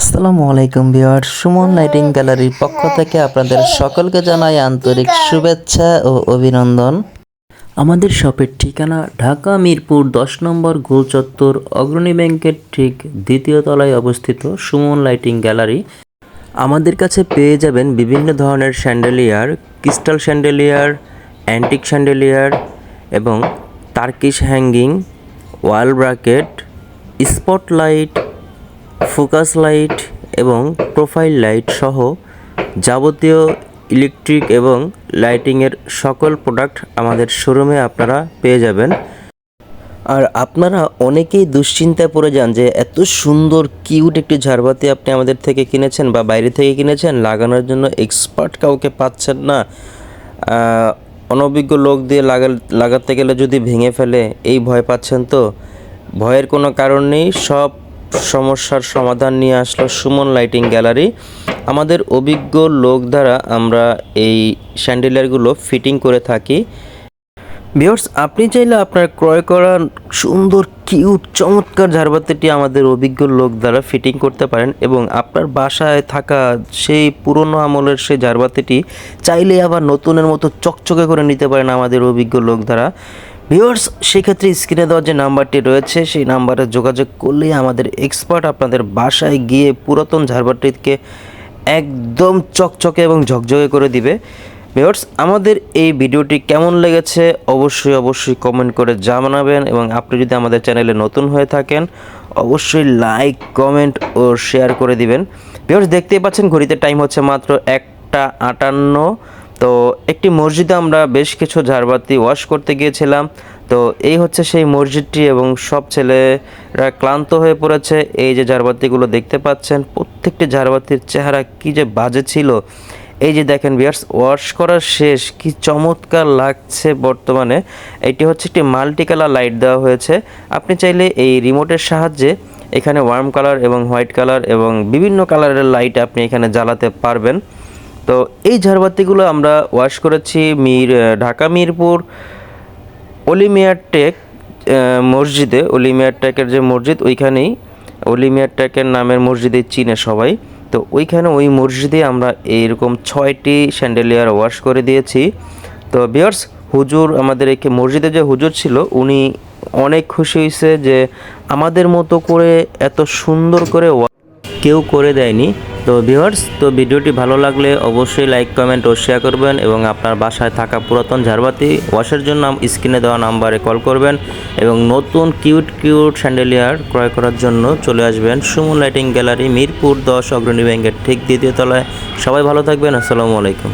আসসালামু আলাইকুম viewer Suman lighting গ্যালারির পক্ষ থেকে আপনাদের সকলকে জানাই আন্তরিক শুভেচ্ছা ও অভিনন্দন। আমাদের শপের ঠিকানা ঢাকা মিরপুর দশ নম্বর গোল চত্বর, অগ্রণী ব্যাংকের ঠিক দ্বিতীয় তলায় অবস্থিত সুমন লাইটিং গ্যালারি। আমাদের কাছে পেয়ে যাবেন বিভিন্ন ধরনের chandelier, crystal chandelier, antique chandelier এবং Turkish hanging, wall bracket spotlight focus light এবং প্রোফাইল লাইট সহ যাবতীয় ইলেকট্রিক এবং লাইটিংয়ের সকল প্রোডাক্ট আমাদের শোরুমে আপনারা পেয়ে যাবেন। আর আপনারা অনেকেই দুশ্চিন্তায় পড়ে যান যে এত সুন্দর, কিউট একটি ঝাড়বাতি আপনি আমাদের থেকে কিনেছেন বা বাইরে থেকে কিনেছেন, লাগানোর জন্য এক্সপার্ট কাউকে পাচ্ছেন না। অনভিজ্ঞ লোক দিয়ে লাগা, লাগাতে গেলে যদি ভেঙে ফেলে, এই ভয় পাচ্ছেন তো? ভয়ের কোনো কারণ নেই, সব সমস্যার সমাধান নিয়ে আসলো সুমন লাইটিং গ্যালারি। আমাদের অভিজ্ঞ লোক দ্বারা আমরা এই স্যান্ডেলিয়ারগুলো ফিটিং করে থাকি। ভিউয়ার্স, আপনি চাইলে আপনার ক্রয় করা সুন্দর, কিউট, চমৎকার ঝাড়বাতিটি আমাদের অভিজ্ঞ লোক দ্বারা ফিটিং করতে পারেন এবং আপনার বাসায় থাকা সেই পুরনো আমলের সেই ঝাড়বাতিটি চাইলে আবার নতুনের মতো চকচকে করে নিতে পারেন আমাদের অভিজ্ঞ লোক দ্বারা। ভিউয়ার্স, সেক্ষেত্রে স্ক্রিনে দেওয়া যে নাম্বারটি রয়েছে, সেই নাম্বারে যোগাযোগ করলেই আমাদের এক্সপার্ট আপনাদের বাসায় গিয়ে পুরাতন ঝাড়বাটিকে একদম চকচকে এবং ঝকঝকে করে দিবে। ভিউয়ার্স, আমাদের এই ভিডিওটি কেমন লেগেছে অবশ্যই অবশ্যই কমেন্ট করে জানাবেন এবং আপনি যদি আমাদের চ্যানেলে নতুন হয়ে থাকেন, অবশ্যই লাইক কমেন্ট ও শেয়ার করে দিবেন। ভিউয়ার্স, দেখতেই পাচ্ছেন, ঘড়িতে টাইম হচ্ছে মাত্র একটা আটান্ন। তো একটি মসজিদে আমরা বেশ কিছু ঝাড়বাতি ওয়াশ করতে গিয়েছিলাম। তো এই হচ্ছে সেই মসজিদটি এবং সব ছেলেরা ক্লান্ত হয়ে পড়েছে। এই যে ঝাড়বাতিগুলো দেখতে পাচ্ছেন, প্রত্যেকটি ঝাড়বাতির চেহারা কি যে বাজে ছিল। এই যে দেখেন বিয়ার্স ওয়াশ করা শেষ, কি চমৎকার লাগছে বর্তমানে। এটি হচ্ছে একটি মাল্টি কালার লাইট দেওয়া হয়েছে। আপনি চাইলে এই রিমোটের সাহায্যে এখানে ওয়ার্ম কালার এবং হোয়াইট কালার এবং বিভিন্ন কালারের লাইট আপনি এখানে জ্বালাতে পারবেন। তো এই ঝাড়বাতিগুলো আমরা ওয়াশ করেছি মির ঢাকা মিরপুর অলিমিয়ার টেক মসজিদে। অলিমিয়ার টেকের যে মসজিদ, ওইখানেই। অলিমিয়ার টেকের নামের মসজিদে চিনে সবাই। তো ওইখানে ওই মসজিদে আমরা এইরকম ছয়টি স্যান্ডেলিয়ার ওয়াশ করে দিয়েছি। তো বিয়ার্স, হুজুর, আমাদের একে মসজিদে যে হুজুর ছিল, উনি অনেক খুশি হয়েছে যে আমাদের মতো করে এত সুন্দর করে কেউ করে দেয়নি। তো ভিউয়ার্স, তো ভিডিওটি ভালো লাগলে অবশ্যই লাইক, কমেন্ট ও শেয়ার করবেন এবং আপনার বাসায় থাকা পুরাতন ঝাড়বাতি ওয়াশের জন্য স্ক্রিনে দেওয়া নাম্বারে কল করবেন এবং নতুন কিউট কিউট স্যান্ডেলিয়ার ক্রয় করার জন্য চলে আসবেন সুমন লাইটিং গ্যালারি, মিরপুর দশ অগ্রণী ব্যাংকের ঠিক দ্বিতীয় তলায়। সবাই ভালো থাকবেন, আসসালামু আলাইকুম।